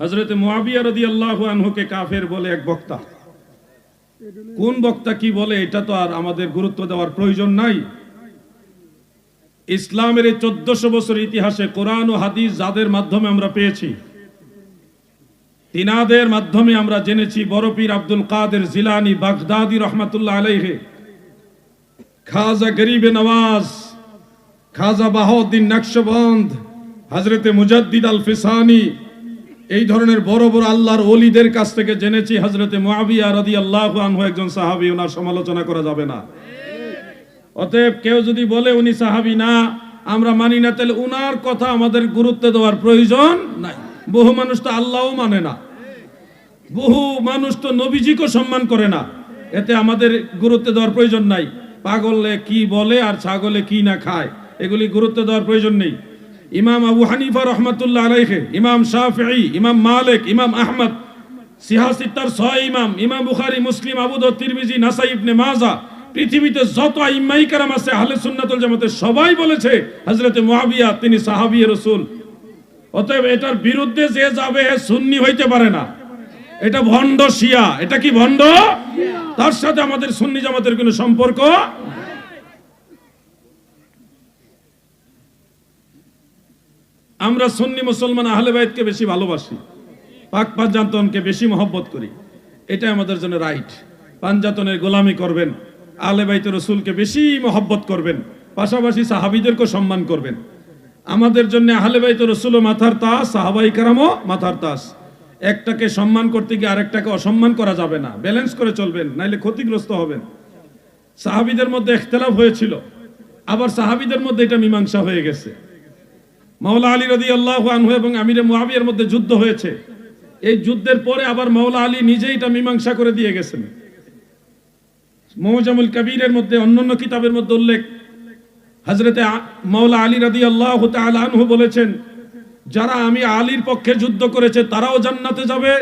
হজরতে মুয়াবিয়া রদি আল্লাহ আনহুকে কাফের বলে এক বক্তা। কোন বক্তা কি বলে, এটা তো আর আমাদের গুরুত্ব দেওয়ার প্রয়োজন নাই। ইসলামের এই চোদ্দশো বছর ইতিহাসে কোরআন ও হাদিস যাদের মাধ্যমে আমরা পেয়েছি, তিনাদের মাধ্যমে আমরা জেনেছি বড় আব্দুল কাদের জিলানি বাগদাদি রহমাতুল্লাহ আলাইহে। খাজা গরিবে নওয়াজ, খাজা বাহাউদ্দিন নকশবন্দ হজরতে মুজাদ্দিদ আল ফিসানি এই ধরনের বড় বড় আল্লাহর ওলিদের কাছ থেকে জেনেছি হজরতে আনহু একজন সাহাবী, ওনার সমালোচনা করা যাবে না। অতএব কেউ যদি বলে উনি সাহাবী না, আমরা মানি না, তাহলে উনার কথা আমাদের গুরুত্ব দেওয়ার প্রয়োজন নাই। বহু মানুষ তো আল্লাহও মানে না। বহু মানুষ তো নবীজিকে সম্মান করে না। এতে আমাদের গুরুত্ব দেওয়ার প্রয়োজন নাই। পাগলে কি বলে আর ছাগলে কি না খায়, এগুলি গুরুত্ব দেওয়ার প্রয়োজন নেই। ইমাম আবু হানিফা রহমতুল্লাহ আলাইহে, ইমাম শাফি ইমাম মালিক, ইমাম আহমদ সিহাসিত্তার ছয় ইমাম ইমাম বুখারি, মুসলিম আবুদ তিরমিজি, নাসাই ইবনে মাজা, পৃথিবীতে যত ইমাই কারাম আছে, আহলে সুন্নাতুল জামাতের সবাই বলেছে, হযরতে মুআবিয়া, তিনি সাহাবী রাসূল। অতএব এটার বিরুদ্ধে যে যাবে সুন্নি হইতে পারে না। এটা ভণ্ড শিয়া। এটা কি ভণ্ড? তার সাথে আমাদের সুন্নি জামাতের কোনো সম্পর্ক আমরা সুন্নি মুসলমান আহলে বাইতকে বেশি ভালোবাসি, পাক পাঞ্জাতনকে বেশি মহব্বত করি। এটা আমাদের জন্য রাইট পাঞ্জাতনের গোলামি করবেন, আহলে বাইত রসুলকে বেশি মহব্বত করবেন, পাশাপাশি সাহাবিদেরকে সম্মান করবেন। আমাদের জন্য আহলে বাইত রসুল মাথার তাস, সাহাবাই কারামও মাথার তাস। একটাকে সম্মান করতে গিয়ে আরেকটাকে অসম্মান করা যাবে না। ব্যালেন্স করে চলবেন, নাইলে ক্ষতিগ্রস্ত হবেন। সাহাবিদের মধ্যে ইখতলাফ হয়েছিল, আবার সাহাবিদের মধ্যে এটা মীমাংসা হয়ে গেছে। মাওলা আলী রদি আল্লাহ আনহু এবং আমিরে মুয়াবিয়ার মধ্যে যুদ্ধ হয়েছে। এই যুদ্ধের পরে আবার মাওলা আলী নিজেই এটা মীমাংসা করে দিয়ে গেছেন। মৌজামুল কবিরের মধ্যে অন্যান্য কিতাবের মধ্যে উল্লেখ। হজরতে মাওলা আলী রদি আল্লাহ আনহু বলেছেন, যারা আমি আলীর পক্ষে যুদ্ধ করেছে, তারাও জান্নাতে যাবে।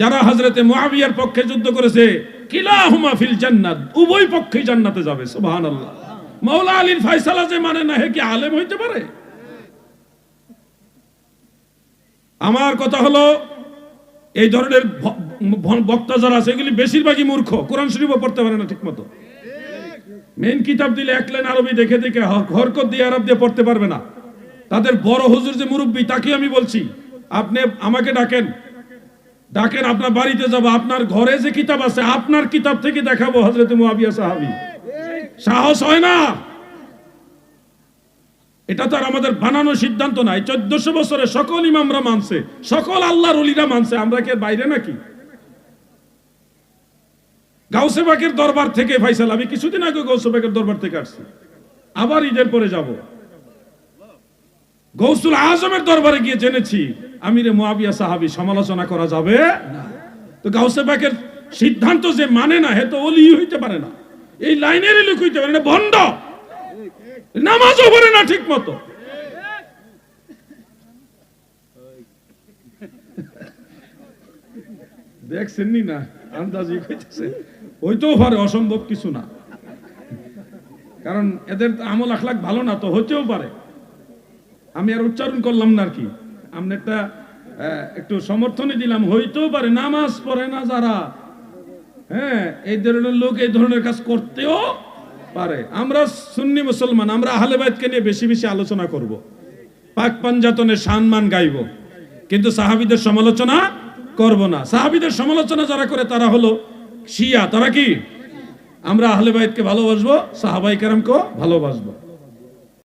যারা হজরতে মুয়াবিয়ার পক্ষে যুদ্ধ করেছে কিলা কিলাহুমা ফিল জান্নাত, উভয় পক্ষেই জান্নাতে যাবে। সুবহানাল্লাহ। মাওলা আলীর ফয়সালা যে মানে না, হে কি আলেম হইতে পারে? আমার কথা হলো, এই ধরনের বক্তা যারা আছে, এগুলি বেশিরভাগই মূর্খ। কোরআন শরীফও পড়তে পারে না ঠিক মতো মেন কিতাব দিলে এক লাইন আরবি দেখে দেখে হরকত দিয়ে আরব দিয়ে পড়তে পারবে না। তাদের বড় হুজুর যে মুরব্বী তাকে আমি বলছি, আপনি আমাকে ডাকেন। ডাকেন, আপনার বাড়িতে যাব, আপনার ঘরে যে কিতাব আছে, আপনার কিতাব থেকে দেখাবো হজরত মুআবিয়া সাহাবী। সাহস হয় না। এটা তো আর আমাদের বানানো সিদ্ধান্ত নাই। চোদ্দশো বছরে সকল ইমামরা মানছে, সকল আল্লাহর অলিরা মানছে। আমরা কি বাইরে নাকি? গাউসে বাকের দরবার থেকে ফাইসাল, আমি কিছুদিন আগে গৌসে বাকের দরবার থেকে আসছি। আবার ঈদের পরে যাব। গৌসুল আজমের দরবারে গিয়ে জেনেছি, আমিরে মুয়াবিয়া সাহাবি, সমালোচনা করা যাবে তো গাউসে বাকের সিদ্ধান্ত যে মানে না, হে তো অলি হইতে পারে না। এই লাইনের লোক হইতে পারে না ভণ্ড নামাজও পড়ে না ঠিক মতো। দেখছেননি না? আন্দাজি কইতেছে হইতেও পারে, অসম্ভব কিছু না। কারণ এদের আমল আখলাক ভালো না তো, হইতেও পারে। আমি আর উচ্চারণ করলাম না আর কি। আপনি একটা একটু সমর্থনে দিলাম, হইতেও পারে, নামাজ পড়ে না যারা। হ্যাঁ এই ধরনের লোক এই ধরনের কাজ করতেও পারে। আমরা সুন্নি মুসলমান, আমরা আহলে বাইতকে নিয়ে বেশি বেশি আলোচনা করব। পাক পাঞ্জাতনের সম্মান গাইব। কিন্তু সাহাবিদের সমালোচনা করব না। সাহাবিদের সমালোচনা যারা করে, তারা হলো শিয়া। তারা কি? আমরা আহলে বাইতকে ভালোবাসবো সাহাবাই কেরামকেও ভালোবাসবো।